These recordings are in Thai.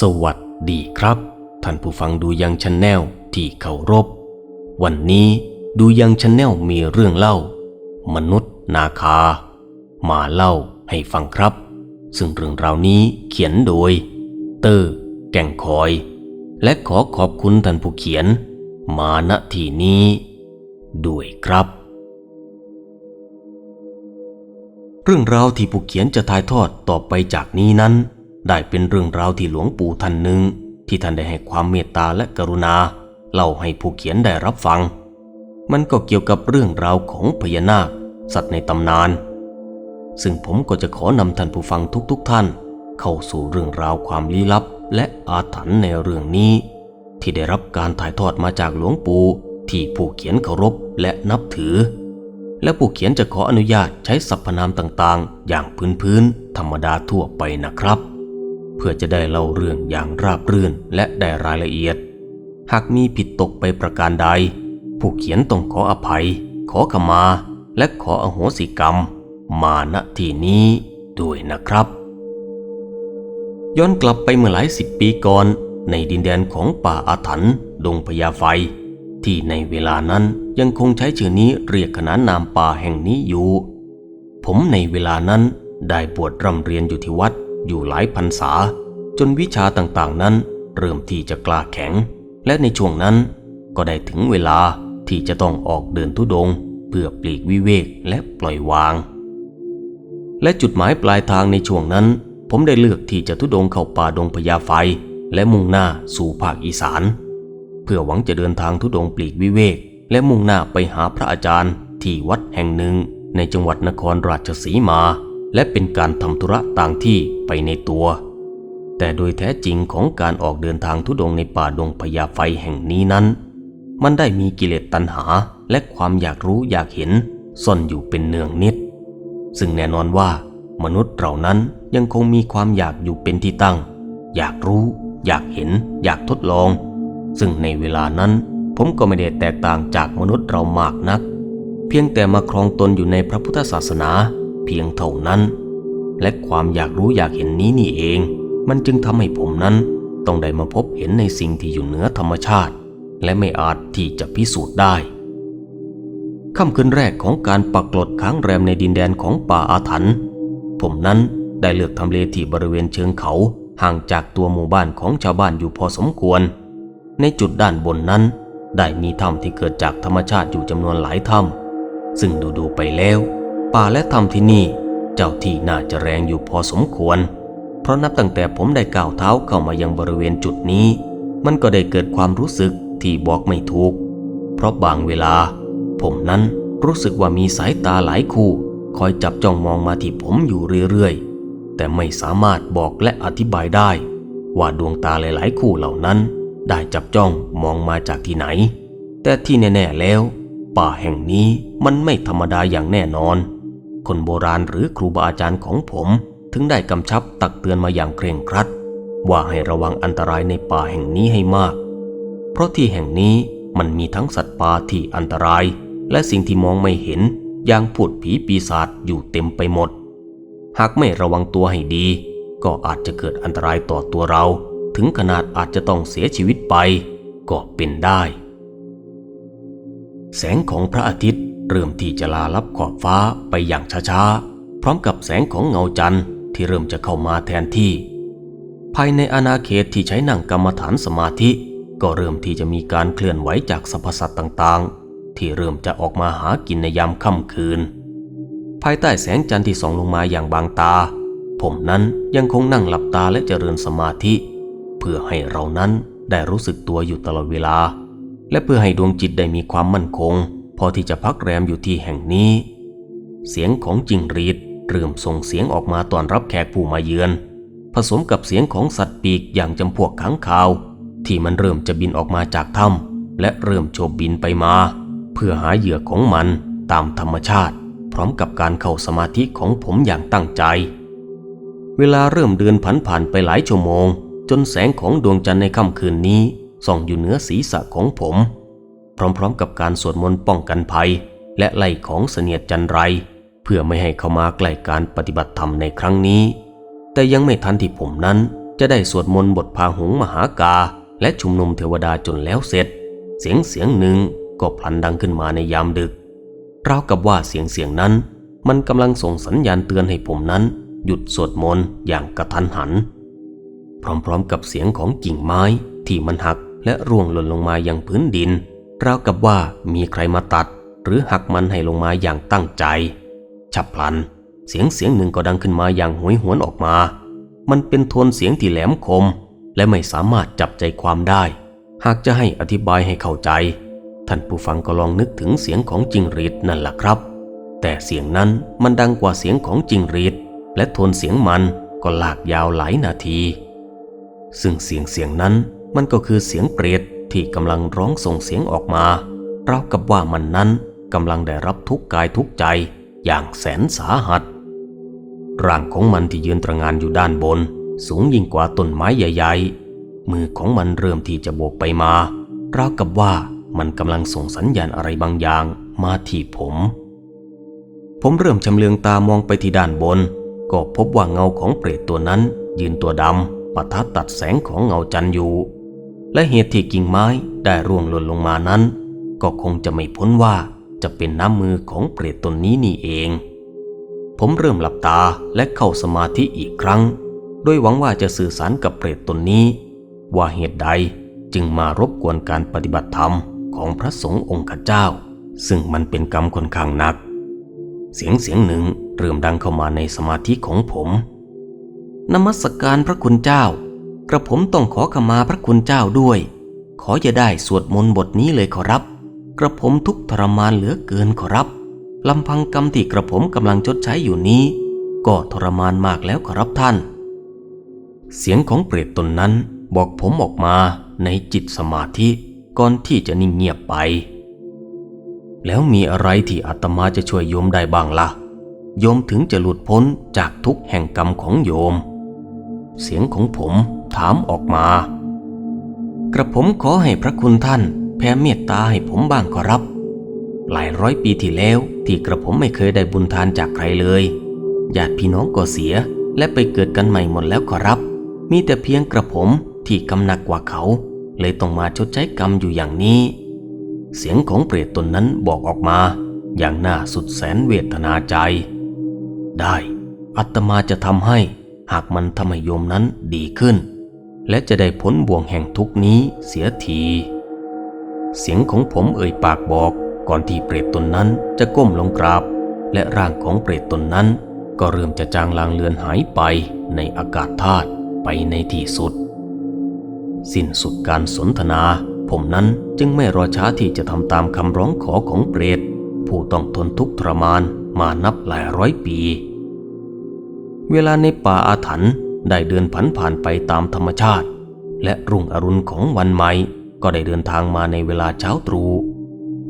สวัสดีครับ ท่านผู้ฟังดูยังชนแนลที่เคารพ วันนี้ดูยังชนแนลมีเรื่องเล่า มนุษย์นาคา มาเล่าให้ฟังครับ ซึ่งเรื่องราวนี้เขียนโดย เตอร์แก่งคอย และขอขอบคุณท่านผู้เขียน มาณที่นี้ ด้วยครับ เรื่องราวที่ผู้เขียนจะถ่ายทอดต่อไปจากนี้นั้น ได้เป็นเรื่องราวที่หลวงปู่ท่านหนึ่งที่ท่านได้ให้ความเมตตาและกรุณาเล่าให้ผู้เขียนได้รับฟัง มันก็เกี่ยวกับเรื่องราวของพญานาค สัตว์ในตำนาน ซึ่งผมก็จะขอนำท่านผู้ฟังทุกๆทท่าน เข้าสู่เรื่องราวความลี้ลับ และอาถรรพ์ในเรื่องนี้ ที่ได้รับการถ่ายทอดมาจากหลวงปู่ที่ผู้เขียนเคารพและนับถือ และผู้เขียนจะขออนุญาตใช้สรรพนามต่างๆ อย่างพื้นๆธรรมดาทั่วไปนะครับ พื่อจะได้เล่าเรื่องอย่างราบรื่นและได้รายละเอียด หากมีผิดตกไปประการใด ผู้เขียนต้องขออภัย ขอขมา และขออโหสิกรรม มาณที่นี้ด้วยนะครับ ย้อนกลับไปเมื่อหลายสิบปีก่อน ในดินแดนของป่าอาถรรพ์ดงพญาไฟ ที่ในเวลานั้นยังคงใช้ชื่อนี้เรียกขนานนามป่าแห่งนี้อยู่ ผมในเวลานั้นได้บวชร่ำเรียนอยู่ที่วัด อยู่หลายพรรษา จนวิชาต่างๆนั้น เริ่มที่จะกล้าแข็ง และในช่วงนั้นก็ได้ถึงเวลาที่จะต้องออกเดินทุดง เพื่อปลีกวิเวกและปล่อยวาง และจุดหมายปลายทางในช่วงนั้น ผมได้เลือกที่จะทุดงเข้าป่าดงพญาไฟ และมุ่งหน้าสู่ภาคอีสาน เพื่อหวังจะเดินทางทุดงปลีกวิเวก และมุ่งหน้าไปหาพระอาจารย์ที่วัดแห่งหนึ่งในจังหวัดนครราชสีมา และเป็นการทำธุระต่างที่ไปในตัว แต่โดยแท้จริงของการออกเดินทางทุดงในป่าดงพญาไฟแห่งนี้นั้น มันได้มีกิเลสตัณหาและความอยากรู้อยากเห็นซ่อนอยู่เป็นเนืองนิด ซึ่งแน่นอนว่ามนุษย์เรานั้นยังคงมีความอยากอยู่เป็นที่ตั้ง อยากรู้ อยากเห็น อยากทดลอง ซึ่งในเวลานั้นผมก็ไม่ได้แตกต่างจากมนุษย์เรามากนัก เพียงแต่มาครองตนอยู่ในพระพุทธศาสนา เพียงเท่านั้น และความอยากรู้อยากเห็นนี้นี่เอง มันจึงทำให้ผมนั้นต้องได้มาพบเห็นในสิ่งที่อยู่เหนือธรรมชาติ และไม่อาจที่จะพิสูจน์ได้ค่ำคืนแรกของการปักกลดค้างแรมในดินแดนของป่าอาถรรพ์ผมนั้นได้เลือกทำเลที่บริเวณเชิงเขาห่างจากตัวหมู่บ้านของชาวบ้านอยู่พอสมควร ในจุดด้านบนนั้น ได้มีถ้ำที่เกิดจากธรรมชาติอยู่จำนวนหลายถ้ำซึ่งดูดูๆไปแล้ว ป่าและถ้ำที่นี่ เจ้าที่น่าจะแรงอยู่พอสมควร เพราะนับตั้งแต่ผมได้ก้าวเท้าเข้ามายังบริเวณจุดนี้ มันก็ได้เกิดความรู้สึกที่บอกไม่ถูก เพราะบางเวลา ผมนั้นรู้สึกว่ามีสายตาหลายคู่ คอยจับจ้องมองมาที่ผมอยู่เรื่อยๆ แต่ไม่สามารถบอกและอธิบายได้ ว่าดวงตาหลายๆ คู่เหล่านั้น ได้จับจ้องมองมาจากที่ไหน แต่ที่แน่ๆแล้ว ป่าแห่งนี้มันไม่ธรรมดาอย่างแน่นอน คนโบราณหรือครูบาอาจารย์ของผม ถึงได้กำชับตักเตือนมาอย่างเคร่งครัด ว่าให้ระวังอันตรายในป่าแห่งนี้ให้มาก เพราะที่แห่งนี้มันมีทั้งสัตว์ป่าที่อันตราย และสิ่งที่มองไม่เห็นอย่างผุดผีปีศาจอยู่เต็มไปหมด หากไม่ระวังตัวให้ดี ก็อาจจะเกิดอันตรายต่อตัวเรา ถึงขนาดอาจจะต้องเสียชีวิตไป ก็เป็นได้ แสงของพระอาทิตย์ เริ่มที่จะลาลับขอบฟ้าไปอย่างช้าๆ พร้อมกับแสงของเงาจันทร์ที่เริ่มจะเข้ามาแทนที่ ภายในอาณาเขตที่ใช้นั่งกรรมฐานสมาธิ ก็เริ่มที่จะมีการเคลื่อนไหวจากสรรพสัตว์ต่างๆ ที่เริ่มจะออกมาหากินในยามค่ำคืน ภายใต้แสงจันทร์ที่ส่องลงมาอย่างบางตา ผมนั้นยังคงนั่งหลับตาและเจริญสมาธิ เพื่อให้เรานั้นได้รู้สึกตัวอยู่ตลอดเวลา และเพื่อให้ดวงจิตได้มีความมั่นคง อที่จะพักแรมอยู่ที่แห่งนี้ เสียงของจิงรีดเริ่มส่งเสียงออกมาต้อนรับแขกผู้มาเยือน ผสมกับเสียงของสัตว์ปีกอย่างจำพวกขังคาว ที่มันเริ่มจะบินออกมาจากถ้ำและเริ่มโฉบบินไปมา เพื่อหาเหยื่อของมันตามธรรมชาติ พร้อมกับการเข้าสมาธิของผมอย่างตั้งใจ เวลาเริ่มเดินผันผ่านไปหลายชั่วโมง จนแสงของดวงจันทร์ในค่ำคืนนี้ส่องอยู่เหนือศีรษะของผม พร้อมๆ กับการสวดมนต์ป้องกันภัย และไล่ของเสนียดจันไร เพื่อไม่ให้เข้ามาใกล้การปฏิบัติธรรมในครั้งนี้ แต่ยังไม่ทันที่ผมนั้นจะได้สวดมนต์บทพาหงมหากา และชุมนุมเทวดาจนแล้วเสร็จ เสียงเสียงหนึ่งก็พลันดังขึ้นมาในยามดึกราวกับว่าเสียงเสียงนั้น มันกำลังส่งสัญญาณเตือนให้ผมนั้น หยุดสวดมนต์อย่างกระทันหัน พร้อมๆ กับเสียงของกิ่งไม้ที่มันหักและร่วงหล่นลงมายังพื้นดิน ราวกับว่ามีใครมาตัด หรือหักมันให้ลงมาอย่างตั้งใจ ฉับพลัน เสียงเสียงหนึ่งก็ดังขึ้นมาอย่างหวยหวนออกมา มันเป็นโทนเสียงที่แหลมคม และไม่สามารถจับใจความได้ หากจะให้อธิบายให้เข้าใจ ท่านผู้ฟังก็ลองนึกถึงเสียงของจิงรีดนั่นแหละครับ แต่เสียงนั้นมันดังกว่าเสียงของจิงรีดและโทนเสียงมันก็ลากยาวหลายนาที ซึ่งเสียงเสียงนั้นมันก็คือเสียงเปรต ที่กำลังร้องส่งเสียงออกมาราวกับว่ามันนั้นกำลังได้รับทุกข์กายทุกใจอย่างแสนสาหัส ร่างของมันที่ยืนตระงานอยู่ด้านบน สูงยิ่งกว่าต้นไม้ใหญ่ ๆ มือของมันเริ่มที่จะโบกไปมาราวกับว่ามันกำลังส่งสัญญาณอะไรบางอย่างมาที่ผม ผมเริ่มชำเลืองตามองไปที่ด้านบน ก็พบว่าเงาของเปรตตัวนั้น ยืนตัวดำปะทะตัดแสงของเงาจันทร์อยู่ และเหตุที่กิ่งไม้ได้ร่วงหล่นลงมานั้น ก็คงจะไม่พ้นว่าจะเป็นน้ำมือของเปรตตนนี้นี่เอง ผมเริ่มหลับตาและเข้าสมาธิอีกครั้ง โดยหวังว่าจะสื่อสารกับเปรตตนนี้ ว่าเหตุใดจึงมารบกวนการปฏิบัติธรรมของพระสงฆ์องค์ข้าเจ้า ซึ่งมันเป็นกรรมค่อนข้างหนัก เสียงเสียงหนึ่งเริ่มดังเข้ามาในสมาธิของผม นมัสการพระคุณเจ้า กระผมต้องขอขมาพระคุณเจ้าด้วย ขออย่าได้สวดมนต์บทนี้เลยขอรับ กระผมทุกทรมานเหลือเกินขอรับลำพังกรรมที่กระผมกำลังชดใช้อยู่นี้ ก็ทรมานมากแล้วขอรับท่าน เสียงของเปรตตนนั้นบอกผมออกมาในจิตสมาธิก่อนที่จะนิ่งเงียบไป แล้วมีอะไรที่อาตมาจะช่วยโยมได้บ้างละ่ะ โยมถึงจะหลุดพ้นจากทุกแห่งกรรมของโยม เสียงของผม ถามออกมา กระผมขอให้พระคุณท่านแผ่เมตตาให้ผมบ้างขอรับ หลายร้อยปีที่แล้วที่กระผมไม่เคยได้บุญทานจากใครเลยญาติพี่น้องก็เสียและไปเกิดกันใหม่หมดแล้วขอรับ มีแต่เพียงกระผมที่กำหนักกว่าเขา เลยต้องมาชดใช้กรรมอยู่อย่างนี้ เสียงของเปรตตนนั้นบอกออกมา อย่างน่าสุดแสนเวทนาใจ ได้ อัตมาจะทำให้ หากมันทำให้โยมนั้นดีขึ้น และจะได้พ้นบ่วงแห่งทุกนี้เสียที เสียงของผมเอ่ยปากบอกก่อนที่เปรตตนนั้นจะก้มลงกราบ และร่างของเปรตตนนั้น ก็เริ่มจะจางลางเลือนหายไปในอากาศธาตุไปในที่สุด สิ้นสุดการสนทนา ผมนั้นจึงไม่รอช้าที่จะทำตามคำร้องขอของเปรต ผู้ต้องทนทุกข์ทรมานมานับหลายร้อยปี เวลาในป่าอาถรรพ์ ได้เดินผันผ่านไปตามธรรมชาติ และรุ่งอรุณของวันใหม่ ก็ได้เดินทางมาในเวลาเช้าตรู่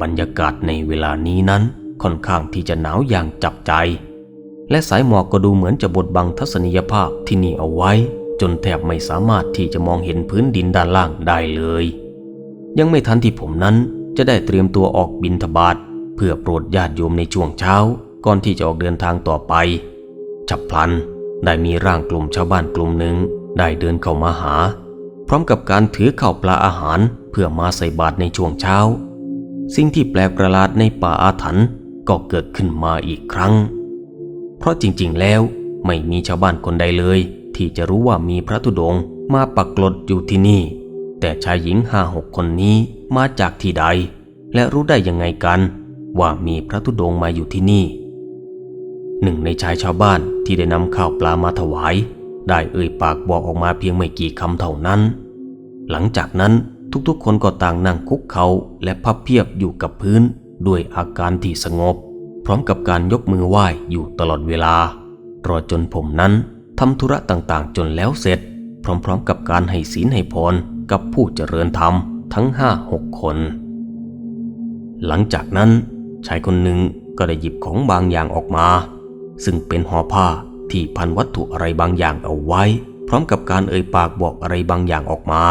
บรรยากาศในเวลานี้นั้นค่อนข้างที่จะหนาวอย่างจับใจ และสายหมอกก็ดูเหมือนจะบดบังทัศนียภาพที่นี่เอาไว้ จนแทบไม่สามารถที่จะมองเห็นพื้นดินด้านล่างได้เลย ยังไม่ทันที่ผมนั้นจะได้เตรียมตัวออกบินทบาทเพื่อโปรดญาติโยมในช่วงเช้า ก่อนที่จะออกเดินทางต่อไป ฉับพลัน ได้มีร่างกลุ่มชาวบ้านกลุ่มหนึ่งได้เดินเข้ามาหา พร้อมกับการถือข้าวปลาอาหารเพื่อมาใส่บาตรในช่วงเช้า สิ่งที่แปลกประหลาดในป่าอาถรรพ์ก็เกิดขึ้นมาอีกครั้ง เพราะจริงๆ แล้วไม่มีชาวบ้านคนใดเลย ที่จะรู้ว่ามีพระธุดงค์มาปักกลดอยู่ที่นี่ แต่ชายหญิงห้าหกคนนี้มาจากที่ใด และรู้ได้ยังไงกัน ว่ามีพระธุดงค์มาอยู่ที่นี่ หนึ่งในชายชาวบ้านที่ได้นำข้าวปลามาถวาย ได้เอ่ยปากบอกออกมาเพียงไม่กี่คำเท่านั้น หลังจากนั้นทุกๆ คนก็ต่างนั่งคุกเขาและพับเพียบอยู่กับพื้นด้วยอาการที่สงบ พร้อมกับการยกมือไหว้อยู่ตลอดเวลารอจนผมนั้นทำธุระต่างๆ จนแล้วเสร็จ พร้อมๆ กับการให้ศีลให้พรกับผู้เจริญธรรมทั้งห้าหกคน หลังจากนั้นชายคนหนึ่งก็ได้หยิบของบางอย่างออกมา ซึ่งเป็นห่อผ้าที่พันวัตถุอะไรบางอย่างเอาไว้ พร้อมกับการเอ่ยปากบอกอะไรบางอย่างออกมา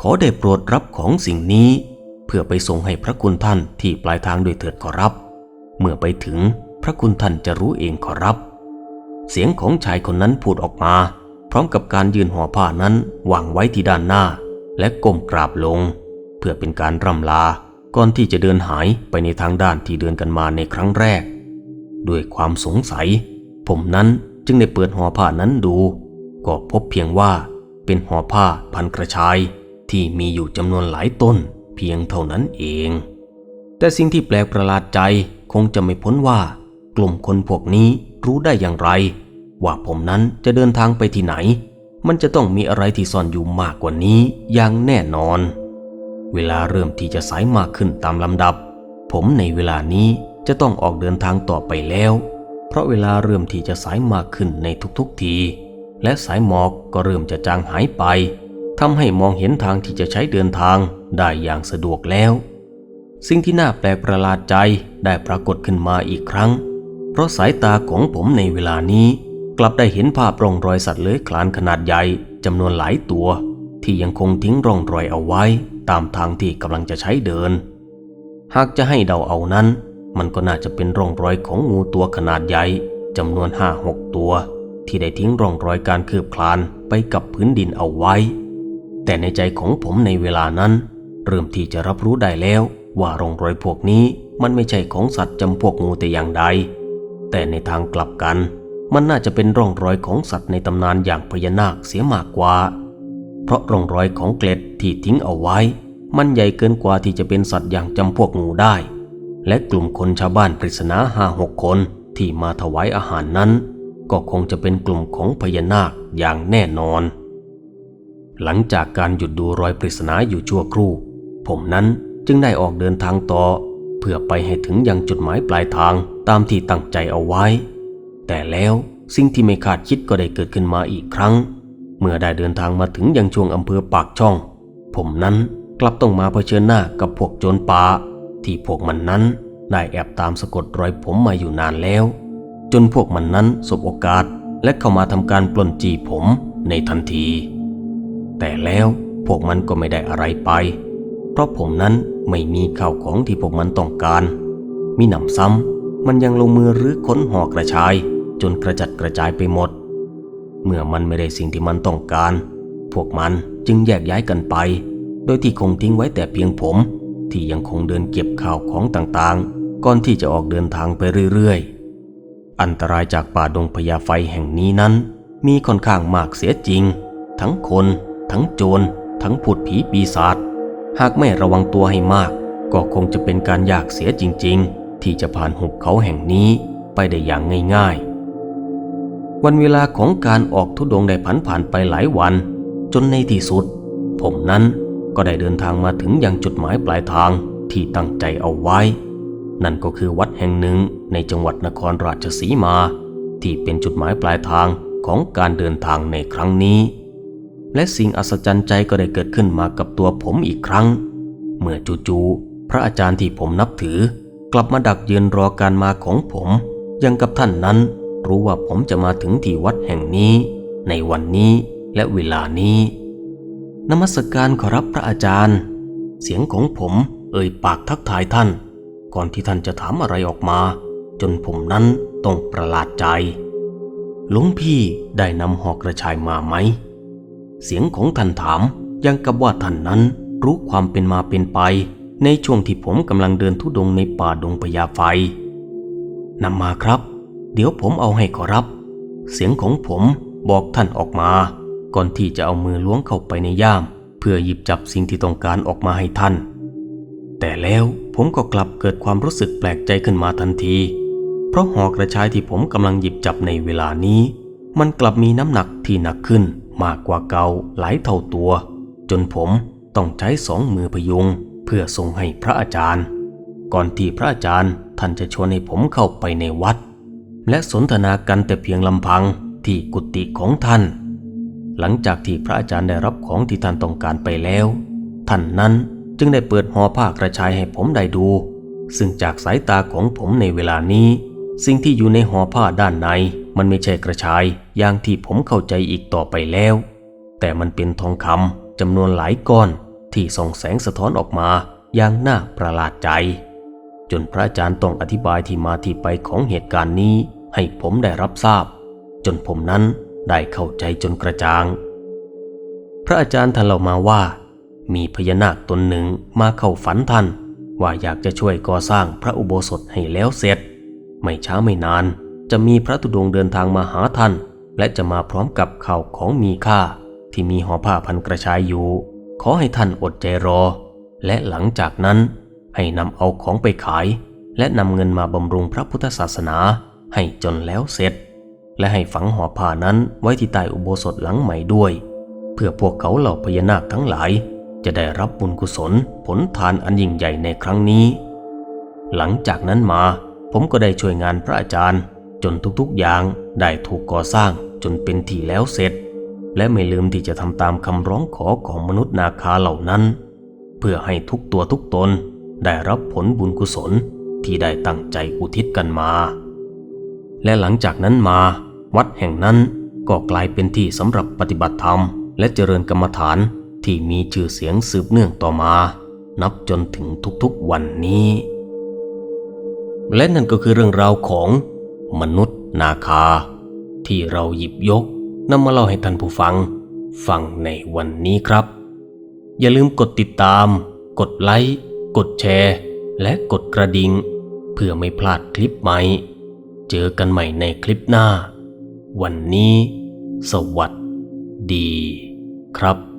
ขอได้โปรดรับของสิ่งนี้ เพื่อไปส่งให้พระคุณท่านที่ปลายทางด้วยเถิดขอรับ เมื่อไปถึงพระคุณท่านจะรู้เองขอรับ เสียงของชายคนนั้นพูดออกมา พร้อมกับการยืนห่อผ้านั้นวางไว้ที่ด้านหน้า และก้มกราบลง เพื่อเป็นการร่ำลาก่อนที่จะเดินหายไปในทางด้านที่เดินกันมาในครั้งแรก ด้วยความสงสัย ผมนั้นจึงได้เปิดห่อผ้านั้นดู ก็พบเพียงว่าเป็นห่อผ้าพันกระชาย ที่มีอยู่จำนวนหลายต้นเพียงเท่านั้นเอง แต่สิ่งที่แปลกประหลาดใจคงจะไม่พ้นว่า กลุ่มคนพวกนี้รู้ได้อย่างไร ว่าผมนั้นจะเดินทางไปที่ไหน มันจะต้องมีอะไรที่ซ่อนอยู่มากกว่านี้อย่างแน่นอน เวลาเริ่มที่จะสายมากขึ้นตามลำดับ ผมในเวลานี้ จะต้องออกเดินทางต่อไปแล้ว เพราะเวลาเริ่มที่จะสายมากขึ้นในทุกๆที และสายหมอกก็เริ่มจะจางหายไปทำให้มองเห็นทางที่จะใช้เดินทางได้อย่างสะดวกแล้ว สิ่งที่น่าแปลกประหลาดใจได้ปรากฏขึ้นมาอีกครั้ง เพราะสายตาของผมในเวลานี้ กลับได้เห็นภาพร่องรอยสัตว์เลื้อยคลานขนาดใหญ่จำนวนหลายตัว ที่ยังคงทิ้งร่องรอยเอาไว้ ตามทางที่กำลังจะใช้เดิน หากจะให้เดาเอานั้น มันก็น่าจะเป็นร่องรอยของงูตัวขนาดใหญ่จำนวนห้าหกตัว ที่ได้ทิ้งร่องรอยการคืบคลานไปกับพื้นดินเอาไว้ แต่ในใจของผมในเวลานั้น เริ่มที่จะรับรู้ได้แล้วว่าร่องรอยพวกนี้มันไม่ใช่ของสัตว์จำพวกงูแต่อย่างใด แต่ในทางกลับกัน มันน่าจะเป็นร่องรอยของสัตว์ในตำนานอย่างพญานาคเสียมากกว่า เพราะร่องรอยของเกล็ดที่ทิ้งเอาไว้ มันใหญ่เกินกว่าที่จะเป็นสัตว์อย่างจำพวกงูได้ และกลุ่มคนชาวบ้านปริศนาห้าหกคนที่มาถวายอาหารนั้น ก็คงจะเป็นกลุ่มของพญานาคอย่างแน่นอน หลังจากการหยุดดูรอยปริศนาอยู่ชั่วครู่ ผมนั้นจึงได้ออกเดินทางต่อ เพื่อไปให้ถึงยังจุดหมายปลายทางตามที่ตั้งใจเอาไว้ แต่แล้วสิ่งที่ไม่คาดคิดก็ได้เกิดขึ้นมาอีกครั้ง เมื่อได้เดินทางมาถึงยังช่วงอำเภอปากช่อง ผมนั้นกลับต้องมาเผชิญหน้ากับพวกโจรป่า ที่พวกมันนั้นได้แอบตามสะกดรอยผมมาอยู่นานแล้ว จนพวกมันนั้นสบโอกาสและเข้ามาทำการปล้นจีผมในทันที แต่แล้วพวกมันก็ไม่ได้อะไรไป เพราะผมนั้นไม่มีข้าวของที่พวกมันต้องการ มีหนำซ้ำมันยังลงมือรื้อค้นห่อกระชาย จนกระจัดกระจายไปหมด เมื่อมันไม่ได้สิ่งที่มันต้องการ พวกมันจึงแยกย้ายกันไป โดยที่คงทิ้งไว้แต่เพียงผม ที่ยังคงเดินเก็บข่าวของต่างๆ ก่อนที่จะออกเดินทางไปเรื่อยๆ อันตรายจากป่าดงพญาไฟแห่งนี้นั้น มีค่อนข้างมากเสียจริง ทั้งคน ทั้งโจร ทั้งผุดผีปีศาจ หากไม่ระวังตัวให้มาก ก็คงจะเป็นการยากเสียจริง ๆ ที่จะผ่านหุบเขาแห่งนี้ไปได้อย่างง่ายๆ วันเวลาของการออกทุดงได้ผันผ่านไปหลายวัน จนในที่สุด ผมนั้น ก็ได้เดินทางมาถึงยังจุดหมายปลายทางที่ตั้งใจเอาไว้ นั่นก็คือวัดแห่งหนึ่งในจังหวัดนครราชสีมา ที่เป็นจุดหมายปลายทางของการเดินทางในครั้งนี้ และสิ่งอัศจรรย์ใจก็ได้เกิดขึ้นมากับตัวผมอีกครั้ง เมื่อจู่ๆพระอาจารย์ที่ผมนับถือ กลับมาดักยืนรอการมาของผมยังกับท่านนั้นรู้ว่าผมจะมาถึงที่วัดแห่งนี้ ในวันนี้และเวลานี้ นมัสการขอรับพระอาจารย์ เสียงของผมเอ่ยปากทักทายท่าน ก่อนที่ท่านจะถามอะไรออกมา จนผมนั้นต้องประหลาดใจ หลวงพี่ได้นำหอกกระชายมาไหม เสียงของท่านถามยังกับว่าท่านนั้นรู้ความเป็นมาเป็นไป ในช่วงที่ผมกำลังเดินทุดงในป่าดงพญาไฟนำมาครับ เดี๋ยวผมเอาให้ขอรับ เสียงของผมบอกท่านออกมา ก่อนที่จะเอามือล้วงเข้าไปในย่าม เพื่อหยิบจับสิ่งที่ต้องการออกมาให้ท่าน แต่แล้วผมก็กลับเกิดความรู้สึกแปลกใจขึ้นมาทันที เพราะหอกระชายที่ผมกำลังหยิบจับในเวลานี้ มันกลับมีน้ำหนักที่หนักขึ้นมากกว่าเก่าหลายเท่าตัว จนผมต้องใช้สองมือพยุงเพื่อส่งให้พระอาจารย์ ก่อนที่พระอาจารย์ท่านจะชวนให้ผมเข้าไปในวัด และสนทนากันแต่เพียงลำพังที่กุฏิของท่าน หลังจากที่พระอาจารย์ได้รับของที่ท่านต้องการไปแล้ว ท่านนั้นจึงได้เปิดห่อผ้ากระชายให้ผมได้ดู ซึ่งจากสายตาของผมในเวลานี้ สิ่งที่อยู่ในห่อผ้าด้านใน มันไม่ใช่กระชายอย่างที่ผมเข้าใจอีกต่อไปแล้ว แต่มันเป็นทองคำจำนวนหลายก้อนที่ส่องแสงสะท้อนออกมาอย่างน่าประหลาดใจ จนพระอาจารย์ต้องอธิบายที่มาที่ไปของเหตุการณ์นี้ให้ผมได้รับทราบ จนผมนั้น ได้เข้าใจจนกระจ่าง พระอาจารย์ท่านเล่ามาว่า มีพญานาคตนหนึ่งมาเข้าฝันท่าน ว่าอยากจะช่วยก่อสร้างพระอุโบสถให้แล้วเสร็จ ไม่ช้าไม่นาน จะมีพระธุดงเดินทางมาหาท่าน และจะมาพร้อมกับข่าวของมีค่า ที่มีห่อผ้าพันกระชายอยู่ ขอให้ท่านอดใจรอ และหลังจากนั้นให้นำเอาของไปขาย และนำเงินมาบำรุงพระพุทธศาสนาให้จนแล้วเสร็จ และให้ฝังห่อผ้านั้นไว้ที่ใต้อุโบสถหลังใหม่ด้วย เพื่อพวกเขาเหล่าพญานาคทั้งหลาย จะได้รับบุญกุศลผลทานอันยิ่งใหญ่ในครั้งนี้ หลังจากนั้นมาผมก็ได้ช่วยงานพระอาจารย์ จนทุกๆอย่างได้ถูกก่อสร้างจนเป็นที่แล้วเสร็จ และไม่ลืมที่จะทำตามคำร้องขอของมนุษย์นาคาเหล่านั้น เพื่อให้ทุกตัวทุกตนได้รับผลบุญกุศลที่ได้ตั้งใจอุทิศกันมา และหลังจากนั้นมา วัดแห่งนั้นก็กลายเป็นที่สำหรับปฏิบัติธรรม และเจริญกรรมฐานที่มีชื่อเสียงสืบเนื่องต่อมา นับจนถึงทุกๆวันนี้ และนั่นก็คือเรื่องราวของมนุษย์นาคา ที่เราหยิบยกนำมาเล่าให้ท่านผู้ฟัง ฟังในวันนี้ครับ อย่าลืมกดติดตาม กดไลค์กดแชร์ และกดกระดิ่งเพื่อไม่พลาดคลิปใหม่ เจอกันใหม่ในคลิปหน้า วันนี้ สวัสดีครับ